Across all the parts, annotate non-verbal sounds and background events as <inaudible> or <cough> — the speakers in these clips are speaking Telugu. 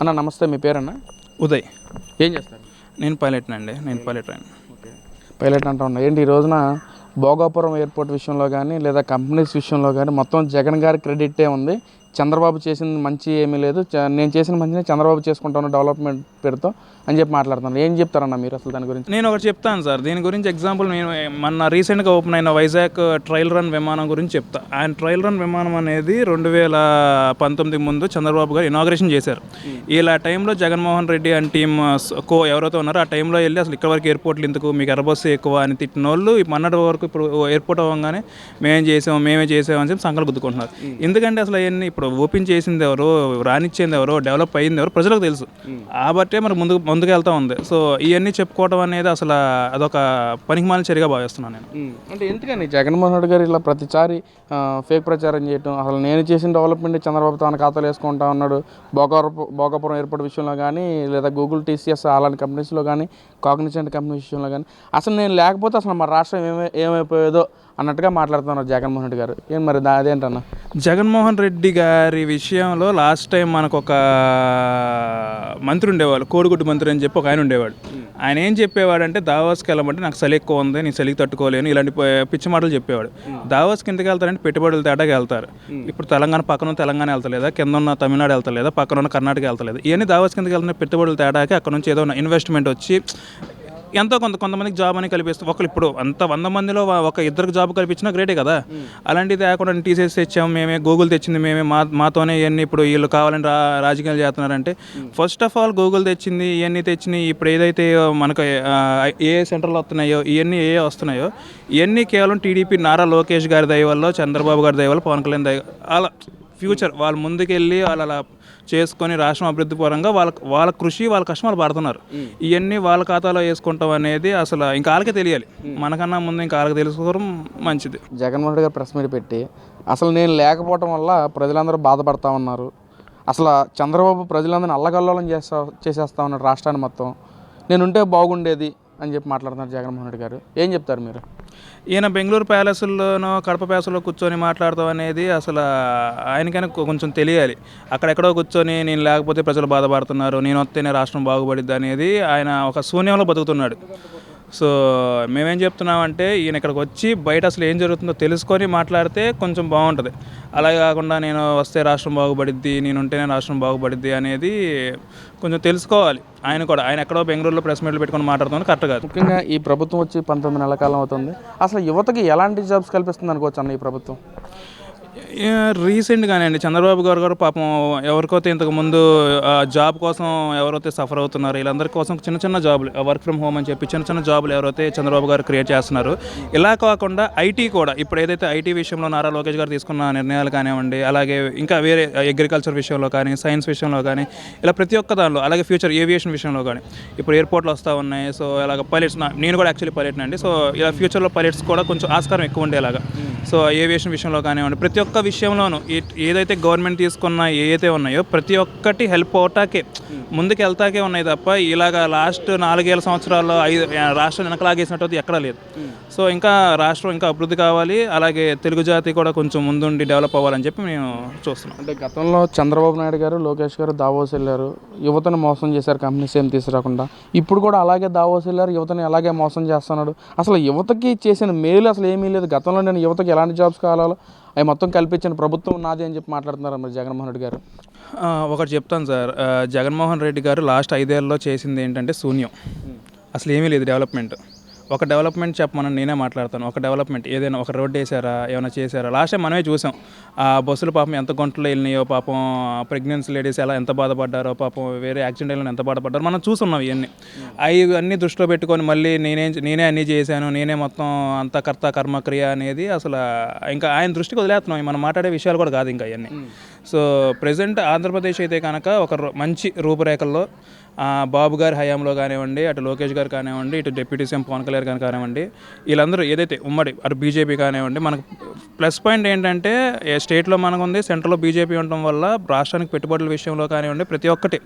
అన్న నమస్తే మీ పేరన్న? ఉదయ్. ఏం చేస్తారు? నేను పైలట్ అండి నేను పైలట్ అండి పైలట్ అంటా ఉన్నా. ఏంటి ఈ రోజున భోగాపురం ఎయిర్పోర్ట్ విషయంలో కానీ లేదా కంపెనీస్ విషయంలో కానీ మొత్తం జగన్ గారి క్రెడిటే ఉంది. చంద్రబాబు చేసింది మంచి ఏమీ లేదు. నేను చేసిన మంచిని చంద్రబాబు చేసుకుంటాను డెవలప్మెంట్ పేరుతో అని చెప్పి మాట్లాడుతున్నాను ఏం చెప్తారన్న మీరు అసలు దాని గురించి? నేను ఒకటి చెప్తాను సార్. దీని గురించి ఎగ్జాంపుల్ నేను మొన్న రీసెంట్గా ఓపెన్ అయిన వైజాగ్ ట్రయల్ రన్ విమానం గురించి చెప్తా. ఆయన ట్రయల్ రన్ విమానం అనేది రెండు వేల పంతొమ్మిది ముందు చంద్రబాబు గారు ఇనాగ్రేషన్ చేశారు. ఇలా టైంలో జగన్మోహన్ రెడ్డి అండ్ టీమ్ కో ఎవరైతే ఉన్నారో ఆ టైంలో వెళ్ళి అసలు ఇక్కడ వరకు ఎయిర్పోర్ట్లు ఎందుకు? మీకు ఎర్రబస్సు ఎక్కువ అని తిట్టిన వాళ్ళు మొన్నటి వరకు ఇప్పుడు ఎయిర్పోర్ట్ అవ్వగానే మేమేం చేసాం మేమే చేసాం అని చెప్పి సంకలు గుద్దుకుంటున్నారు. ఎందుకంటే అసలు అవన్నీ ఇప్పుడు ఓపెన్ చేసింది ఎవరు రానిచ్చింది ఎవరు డెవలప్ అయ్యింది ఎవరు ప్రజలకు తెలుసు. కాబట్టే మరి ముందుకు ముందుకు వెళ్తా ఉంది. సో ఇవన్నీ చెప్పుకోవడం అనేది అసలు అదొక పనికిమాలిన చర్యగా భావిస్తున్నాను నేను. అంటే ఎందుకని? జగన్మోహన్ రెడ్డి గారు ఇలా ప్రతిసారి ఫేక్ ప్రచారం చేయటం అసలు నేను చేసిన డెవలప్మెంట్ చంద్రబాబు తన ఖాతాలో వేసుకుంటా ఉన్నాడు భోగాపురం భోగాపురం ఎయిర్పోర్ట్ విషయంలో కానీ లేదా గూగుల్ టీసీఎస్ అలాంటి కంపెనీస్లో కానీ కాగ్నిజెంట్ కంపెనీ విషయంలో కానీ అసలు నేను లేకపోతే అసలు మన రాష్ట్రం ఏమై ఏమైపోయేదో అన్నట్టుగా మాట్లాడుతున్నారు జగన్మోహన్ రెడ్డి గారు. ఏం మరి అదేంటన్న? జగన్మోహన్ రెడ్డి గారి విషయంలో లాస్ట్ టైం మనకు ఒక మంత్రి ఉండేవాళ్ళు కోడిగుడ్డు మంత్రి అని చెప్పి ఒక ఆయన ఉండేవాడు. ఆయన ఏం చెప్పేవాడు అంటే దావాస్కి వెళ్ళమంటే నాకు చలి ఎక్కువ ఉంది నేను చలికి తట్టుకోలేను ఇలాంటి పిచ్చి మాటలు చెప్పేవాడు. దావాస్కి ఎందుకు వెళ్తారంటే పెట్టుబడులు తేడాకి వెళ్తారు. ఇప్పుడు తెలంగాణ పక్కన తెలంగాణ వెళ్తలేదా? కింద ఉన్న తమిళనాడు వెళ్తలేదా? పక్కన ఉన్న కర్ణాటక వెళ్తలేదు? ఇవన్నీ దావాస్ కిందకి వెళ్తున్న పెట్టుబడులు తేడాకి అక్కడ నుంచి ఏదో ఇన్వెస్ట్మెంట్ వచ్చి ఎంతో కొంత కొంతమందికి జాబ్ అని కల్పిస్తాం ఒకరు ఇప్పుడు అంత వంద మందిలో ఒక ఇద్దరికి జాబ్ కల్పించినా గ్రేటే కదా. అలాంటిది లేకుండా టీసీఎస్ తెచ్చాము మేమే గూగుల్ తెచ్చింది మేమే మా మాతోనే ఇవన్నీ ఇప్పుడు వీళ్ళు కావాలని రా రాజకీయాలు చేస్తున్నారంటే ఫస్ట్ ఆఫ్ ఆల్ గూగుల్ తెచ్చింది ఇవన్నీ తెచ్చినాయి ఇప్పుడు ఏదైతే మనకు ఏ సెంటర్లో వస్తున్నాయో ఇవన్నీ ఏ వస్తున్నాయో ఇవన్నీ కేవలం టీడీపీ నారా లోకేష్ గారి దయ వల్ల చంద్రబాబు గారి దయ వల్ల పవన్ కళ్యాణ్ దయ అలా ఫ్యూచర్ వాళ్ళు ముందుకెళ్ళి వాళ్ళు అలా చేసుకొని రాష్ట్రం అభివృద్ధి పరంగా వాళ్ళ వాళ్ళ కృషి వాళ్ళ కష్టం వాళ్ళు పడుతున్నారు. ఇవన్నీ వాళ్ళ ఖాతాలో వేసుకుంటాం అనేది అసలు ఇంకా వాళ్ళకే తెలియాలి. మనకన్నా ముందు ఇంకా వాళ్ళకి తెలుసుకోవడం మంచిది. జగన్మోహన్ రెడ్డి గారు ప్రెస్ మీట్ పెట్టి అసలు నేను లేకపోవటం వల్ల ప్రజలందరూ బాధపడతా ఉన్నారు. అసలు చంద్రబాబు ప్రజలందరినీ అల్లగల్లోలం చేస్తా చేసేస్తా ఉన్నాడు రాష్ట్రాన్ని మొత్తం. నేను ఉంటే బాగుండేది అని చెప్పి మాట్లాడుతున్నారు జగన్మోహన్ రెడ్డి గారు. ఏం చెప్తారు మీరు? ఈయన బెంగళూరు ప్యాలెస్లోనో కడప ప్యాలెస్లో కూర్చొని మాట్లాడతాం అనేది అసలు ఆయనకైనా కొంచెం తెలియాలి. అక్కడెక్కడో కూర్చొని నేను లేకపోతే ప్రజలు బాధపడుతున్నారు నేను వస్తేనే రాష్ట్రం బాగుపడిద్ది అనేది ఆయన ఒక శూన్యంలో బతుకుతున్నాడు. సో మేమేం చెప్తున్నామంటే ఈయన ఇక్కడికి వచ్చి బయట అసలు ఏం జరుగుతుందో తెలుసుకొని మాట్లాడితే కొంచెం బాగుంటుంది. అలా కాకుండా నేను వస్తే రాష్ట్రం బాగుపడిద్ది నేను ఉంటేనే రాష్ట్రం బాగుపడిద్ది అనేది కొంచెం తెలుసుకోవాలి. ఆయన కూడా ఆయన ఎక్కడో బెంగళూరులో ప్రెస్ మీట్లు పెట్టుకొని మాట్లాడుతుంది కరెక్ట్ కాదు. ముఖ్యంగా ఈ ప్రభుత్వం వచ్చి పంతొమ్మిది నెలల కాలం అవుతుంది. అసలు యువతకి ఎలాంటి జాబ్స్ కల్పిస్తుంది అనుకోవచ్చు అన్న ఈ ప్రభుత్వం? రీసెంట్గానే అండి. చంద్రబాబు గారు గారు పాపం ఎవరికైతే ఇంతకుముందు ఆ, జాబ్ కోసం ఎవరైతే సఫర్ అవుతున్నారు వీళ్ళందరి కోసం చిన్న చిన్న జాబులు వర్క్ ఫ్రమ్ హోమ్ అని చెప్పి చిన్న చిన్న జాబులు ఎవరైతే చంద్రబాబు గారు క్రియేట్ చేస్తున్నారు ఇలా కాకుండా ఐటీ కూడా ఇప్పుడు ఏదైతే ఐటీ విషయంలో నారా లోకేష్ గారు తీసుకున్న నిర్ణయాలు కానివ్వండి అలాగే ఇంకా వేరే అగ్రికల్చర్ విషయంలో కానీ సైన్స్ విషయంలో కానీ ఇలా ప్రతి ఒక్క దానిలో అలాగే ఫ్యూచర్ ఏవియేషన్ విషయంలో కానీ ఇప్పుడు ఎయిర్పోర్ట్లు వస్తూ ఉన్నాయి. సో ఇలాగ పైలట్స్ నేను కూడా యాక్చువల్లీ పైలట్ అండి. సో ఇలా ఫ్యూచర్లో పైలట్స్ కూడా కొంచెం ఆస్కారం ఎక్కువ ఉండేలాగా. సో ఏవియేషన్ విషయంలో కానివ్వండి ప్రతి ఒక్క విషయంలోనూ ఏదైతే గవర్నమెంట్ తీసుకున్న ఏదైతే ఉన్నాయో ప్రతి ఒక్కటి హెల్ప్ అవటాకే ముందుకు వెళ్తాకే ఉన్నాయి తప్ప ఇలాగ లాస్ట్ నాలుగేళ్ళ సంవత్సరాల్లో ఐదు రాష్ట్రం వెనకలాగేసినట్టు ఎక్కడా లేదు. సో ఇంకా రాష్ట్రం ఇంకా అభివృద్ధి కావాలి అలాగే తెలుగు జాతి కూడా కొంచెం ముందుండి డెవలప్ అవ్వాలని చెప్పి మేము చూస్తున్నాం. అంటే గతంలో చంద్రబాబు నాయుడు గారు లోకేష్ గారు దావోస్ వెళ్ళారు యువతను మోసం చేశారు కంపెనీస్ ఏం తీసుకురాకుండా. ఇప్పుడు కూడా అలాగే దావోస్ వెళ్ళారు యువతని అలాగే మోసం చేస్తున్నాడు. అసలు యువతకి చేసిన మేలు అసలు ఏమీ లేదు. గతంలో నేను యువతకి ఎలాంటి జాబ్స్ కావాలో అవి మొత్తం కల్పించిన ప్రభుత్వం నాది అని చెప్పి మాట్లాడుతున్నారు మరి జగన్మోహన్ రెడ్డి గారు. ఒకటి చెప్తాను సార్. జగన్మోహన్ రెడ్డి గారు లాస్ట్ ఐదేళ్ళలో చేసింది ఏంటంటే శూన్యం. అసలు ఏమీ లేదు డెవలప్మెంట్. ఒక డెవలప్మెంట్ చెప్పమని నేనే మాట్లాడతాను. ఒక డెవలప్మెంట్ ఏదైనా ఒక రోడ్ వేసారా ఏమైనా చేశారా? లాస్ట్ టైం మనమే చూసాం. ఆ బస్సులు పాపం ఎంత గుంటలో వెళ్ళినాయో పాపం ప్రెగ్నెన్సీ లేడీస్ ఎలా ఎంత బాధపడ్డారో పాపం వేరే యాక్సిడెంట్ అయిన ఎంత బాధపడ్డారో మనం చూస్తున్నాం ఇవన్నీ. అవి అన్నీ దృష్టిలో పెట్టుకొని మళ్ళీ నేనే నేనే అన్నీ చేశాను నేనే మొత్తం అంత కర్త కర్మక్రియ అనేది అసలు ఇంకా ఆయన దృష్టికి వదిలేస్తున్నాం. మనం మాట్లాడే విషయాలు కూడా కాదు ఇంకా అవన్నీ సో ప్రజెంట్ ఆంధ్రప్రదేశ్ అయితే కనుక ఒక మంచి రూపురేఖల్లో బాబు గారి హయాంలో కానివ్వండి అటు లోకేష్ గారు కానివ్వండి ఇటు డిప్యూటీ సీఎం పవన్ కళ్యాణ్ గారు కానివ్వండి వీళ్ళందరూ ఏదైతే ఉమ్మడి అటు బీజేపీ కానివ్వండి మనకు ప్లస్ పాయింట్ ఏంటంటే ఏ స్టేట్లో మనకు ఉంది సెంట్రల్లో బీజేపీ ఉండటం వల్ల రాష్ట్రానికి పెట్టుబడుల విషయంలో కానివ్వండి ప్రతి ఒక్కటి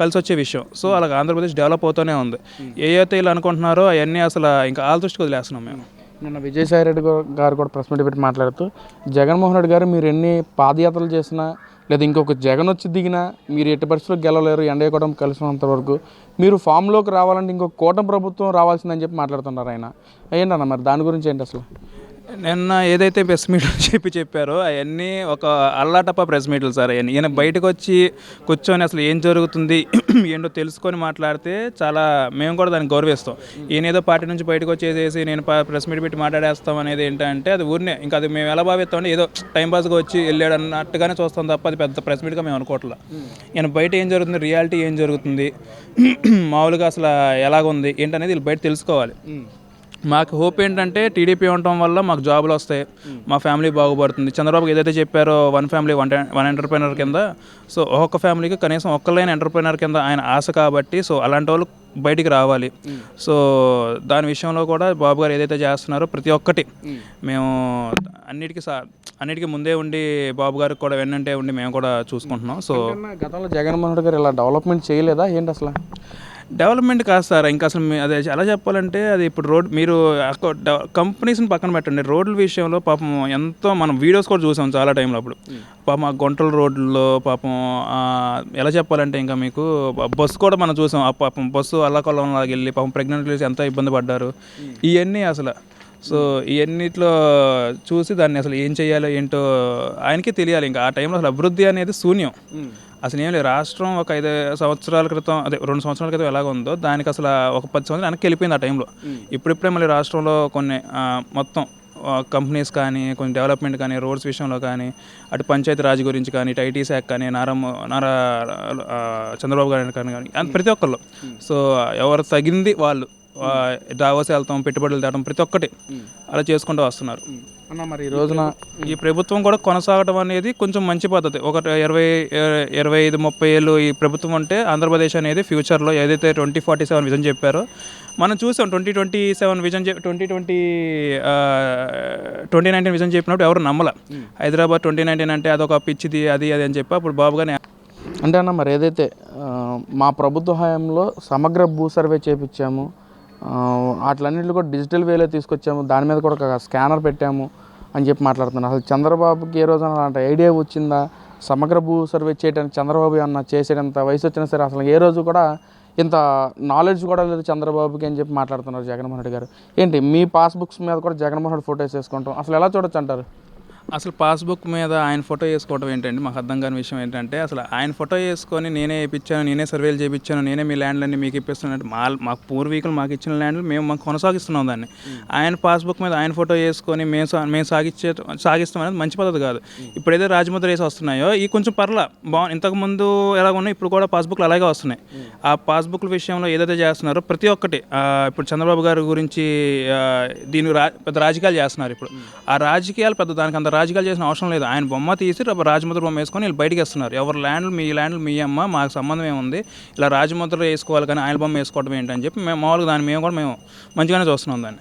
కలిసి వచ్చే విషయం. సో అలాగ ఆంధ్రప్రదేశ్ డెవలప్ అవుతూనే ఉంది. ఏ అయితే వీళ్ళు అనుకుంటున్నారో అవన్నీ అసలు ఇంకా ఆల్ దృష్టికి వదిలేస్తున్నాం మేము. నిన్న విజయసాయి రెడ్డి గారు కూడా ప్రెస్ మీట్ పెట్టి మాట్లాడుతూ జగన్మోహన్ రెడ్డి గారు మీరు ఎన్ని పాదయాత్రలు చేసినా లేదా ఇంకొక జగన్ వచ్చి దిగినా మీరు ఎట్టి పరిస్థితుల్లో గెలవలేరు ఎండ కూటమి కలిసినంత వరకు మీరు ఫామ్లోకి రావాలంటే ఇంకొక కూటమి ప్రభుత్వం రావాల్సిందని చెప్పి మాట్లాడుతున్నారు ఆయన. ఏంటన్న మరి దాని గురించి ఏంటి అసలు? నిన్న ఏదైతే ప్రెస్ మీట్ <laughs> చెప్పి చెప్పారో అవన్నీ ఒక అల్లాటప్ప ప్రెస్ మీట్లు సార్ అవన్నీ. ఈయన బయటకు వచ్చి కూర్చొని అసలు ఏం జరుగుతుంది <clears throat> ఏంటో తెలుసుకొని మాట్లాడితే చాలా మేము కూడా దాన్ని గౌరవిస్తాం. ఈయన ఏదో పార్టీ నుంచి బయటకు వచ్చేసేసి నేను ప్రెస్ మీట్ పెట్టి మాట్లాడేస్తాం అనేది ఏంటంటే అది ఊరినే. ఇంకా అది మేము ఎలా భావిస్తామంటే ఏదో టైం పాస్గా వచ్చి వెళ్ళాడు అన్నట్టుగానే చూస్తాం తప్ప అది పెద్ద ప్రెస్ మీట్గా మేము అనుకోవట్లా. ఈయన బయట ఏం జరుగుతుంది రియాలిటీ ఏం జరుగుతుంది <clears throat> మామూలుగా అసలు ఎలాగుంది ఏంటనేది వీళ్ళు బయట తెలుసుకోవాలి. మాకు హోప్ ఏంటంటే టీడీపీ ఉండటం వల్ల మాకు జాబులు వస్తాయి. మా ఫ్యామిలీ బాగుపడుతుంది. చంద్రబాబు ఏదైతే చెప్పారో one family one one entrepreneur కింద సో ఒక్కొక్క ఫ్యామిలీకి కనీసం ఒక్కలైన ఎంటర్ప్రైనర్ కింద ఆయన ఆశ కాబట్టి సో అలాంటి వాళ్ళు బయటికి రావాలి. సో దాని విషయంలో కూడా బాబు గారు ఏదైతే చేస్తున్నారో ప్రతి ఒక్కటి మేము అన్నిటికీ సా అన్నిటికీ ముందే ఉండి బాబు గారికి కూడా వెన్నంటే ఉండి మేము కూడా చూసుకుంటున్నాం. సో గతంలో జగన్మోహన్ రెడ్డి గారు ఇలా డెవలప్మెంట్ చేయలేదా? ఏంటి అసలు? డెవలప్మెంట్ కాదు సార్. ఇంకా అసలు అదే ఎలా చెప్పాలంటే అది ఇప్పుడు రోడ్ మీరు కంపెనీస్ని పక్కన పెట్టండి. రోడ్ల విషయంలో పాపం ఎంతో మనం వీడియోస్ కూడా చూసాం చాలా టైంలో అప్పుడు. పాపం ఆ గుంటల రోడ్లలో పాపం ఎలా చెప్పాలంటే ఇంకా మీకు బస్సు కూడా మనం చూసాం. ఆ పాపం బస్సు అల్లకొల్లం లాగా వెళ్ళి పాపం ప్రెగ్నెంట్ లేసి ఎంత ఇబ్బంది పడ్డారు. ఇవన్నీ అసలు. సో ఇవన్నిట్లో చూసి దాన్ని అసలు ఏం చేయాలో ఏంటో ఆయనకే తెలియాలి. ఇంకా ఆ టైంలో అసలు అభివృద్ధి అనేది శూన్యం. అసలు ఏం లేదు. రాష్ట్రం ఒక ఐదు సంవత్సరాల క్రితం అదే రెండు సంవత్సరాల క్రితం ఎలాగ ఉందో దానికి అసలు ఒక పది సంవత్సరాలు వెనక్కి వెళ్ళిపోయింది ఆ టైంలో. ఇప్పుడిప్పుడే మళ్ళీ రాష్ట్రంలో కొన్ని మొత్తం కంపెనీస్ కానీ కొన్ని డెవలప్మెంట్ కానీ రోడ్స్ విషయంలో కానీ అటు పంచాయతీ రాజ్ గురించి కానీ ఇటు ఐటీ శాఖ కానీ నారా ఆ, చంద్రబాబు గారు కానీ కానీ ప్రతి ఒక్కళ్ళు. సో ఎవరు తగింది వాళ్ళు ఆ, దావోస్ వెళ్తాం పెట్టుబడులు తేవడం ప్రతి ఒక్కటి అలా చేసుకుంటూ వస్తున్నారు. అన్న మరి ఈ రోజున ఈ ప్రభుత్వం కూడా కొనసాగడం అనేది కొంచెం మంచి పద్ధతి. ఒక ఇరవై ఇరవై ఐదు ముప్పై ఏళ్ళు ఈ ప్రభుత్వం ఉంటే ఆంధ్రప్రదేశ్ అనేది ఫ్యూచర్లో ఏదైతే ట్వంటీ ఫార్టీ సెవెన్ విజన్ చెప్పారో మనం చూసాం twenty twenty seven vision twenty twenty twenty nineteen vision చెప్పినప్పుడు ఎవరు నమ్మల. హైదరాబాద్ ట్వంటీ నైన్టీన్ అంటే అదొక పిచ్చిది అది అది అని చెప్పి అప్పుడు బాబు గారిని అంటే అన్న మరి ఏదైతే మా ప్రభుత్వ హయాంలో సమగ్ర భూ సర్వే చేపించాము వాటిలన్నింటిలో కూడా డిజిటల్ వేలో తీసుకొచ్చాము దాని మీద కూడా ఒక స్కానర్ పెట్టాము అని చెప్పి మాట్లాడుతున్నారు. అసలు చంద్రబాబుకి ఏ రోజున అలాంటి ఐడియా వచ్చిందా? సమగ్ర భూ సర్వే చేయడానికి చంద్రబాబు అన్న చేసేటంత వయసు వచ్చినా సరే అసలు ఏ రోజు కూడా ఇంత నాలెడ్జ్ కూడా లేదు చంద్రబాబుకి అని చెప్పి మాట్లాడుతున్నారు జగన్మోహన్ రెడ్డి గారు. ఏంటి? మీ పాస్బుక్స్ మీద కూడా జగన్మోహన్ రెడ్డి ఫోటోస్ వేసుకుంటాం. అసలు ఎలా చూడొచ్చు అంటారు? అసలు పాస్బుక్ మీద ఆయన ఫోటో వేసుకోవడం ఏంటంటే మాకు అర్థం కాని విషయం ఏంటంటే అసలు ఆయన ఫోటో వేసుకొని నేనే వేయించాను నేనే సర్వేలు చేయించాను నేనే మీ ల్యాండ్లన్నీ మీకు ఇప్పిస్తున్నాను మా మాకు పూర్వీకులు మాకు ఇచ్చిన ల్యాండ్లు మేము మాకు కొనసాగిస్తున్నాం దాన్ని. ఆయన పాస్బుక్ మీద ఆయన ఫోటో వేసుకొని మేము సా- మేము సాగించే సాగిస్తాం అనేది మంచి పద్ధతి కాదు. ఇప్పుడు ఏదో రాజముద్ర వేసి వస్తున్నాయో ఈ కొంచెం పర్లా బాగు ఇంతకుముందు ఎలా ఉన్నాయి ఇప్పుడు కూడా పాస్బుక్లు అలాగే వస్తున్నాయి. ఆ పాస్బుక్ల విషయంలో ఏదైతే చేస్తున్నారో ప్రతి ఒక్కటి ఇప్పుడు చంద్రబాబు గారి గురించి దీని రా పెద్ద రాజకీయాలు చేస్తున్నారు ఇప్పుడు. ఆ రాజకీయాలు పెద్ద దానికి అంత రాజకీయాలు చేసిన అవసరం లేదు. ఆయన బొమ్మ తీసి రాజముద్ర బొమ్మ వేసుకొని వీళ్ళు బయటకు వస్తున్నారు. ఎవరి ల్యాండ్లు మీ ల్యాండ్లు మీ అమ్మ మాకు సంబంధం ఏముంది? ఇలా రాజముద్ర వేసుకోవాలి కానీ ఆయన బొమ్మ వేసుకోవడం ఏంటని చెప్పి మేము మామూలుగా దాన్ని మేము కూడా మేము మంచిగానే చూస్తున్నాం దాన్ని.